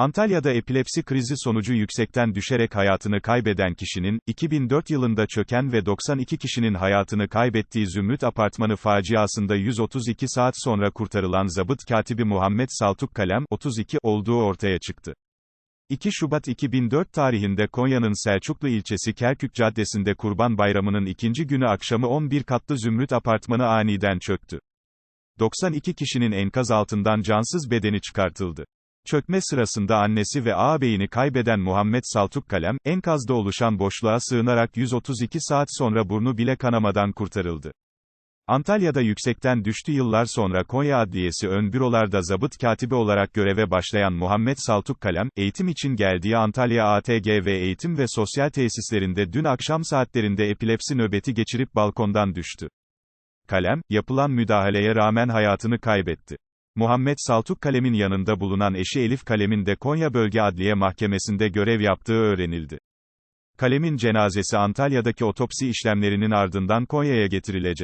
Antalya'da epilepsi krizi sonucu yüksekten düşerek hayatını kaybeden kişinin, 2004 yılında çöken ve 92 kişinin hayatını kaybettiği Zümrüt Apartmanı faciasında 132 saat sonra kurtarılan zabıt katibi Muhammed Saltuk Kalem, 32, olduğu ortaya çıktı. 2 Şubat 2004 tarihinde Konya'nın Selçuklu ilçesi Kerkük Caddesi'nde Kurban Bayramı'nın ikinci günü akşamı 11 katlı Zümrüt Apartmanı aniden çöktü. 92 kişinin enkaz altından cansız bedeni çıkartıldı. Çökme sırasında annesi ve ağabeyini kaybeden Muhammed Saltuk Kalem, enkazda oluşan boşluğa sığınarak 132 saat sonra burnu bile kanamadan kurtarıldı. Antalya'da yüksekten düştü yıllar sonra Konya Adliyesi ön bürolarda zabıt katibi olarak göreve başlayan Muhammed Saltuk Kalem, eğitim için geldiği Antalya ATG ve eğitim ve sosyal tesislerinde dün akşam saatlerinde epilepsi nöbeti geçirip balkondan düştü. Kalem, yapılan müdahaleye rağmen hayatını kaybetti. Muhammed Saltuk Kalem'in yanında bulunan eşi Elif Kalem'in de Konya Bölge Adliye Mahkemesi'nde görev yaptığı öğrenildi. Kalem'in cenazesi Antalya'daki otopsi işlemlerinin ardından Konya'ya getirilecek.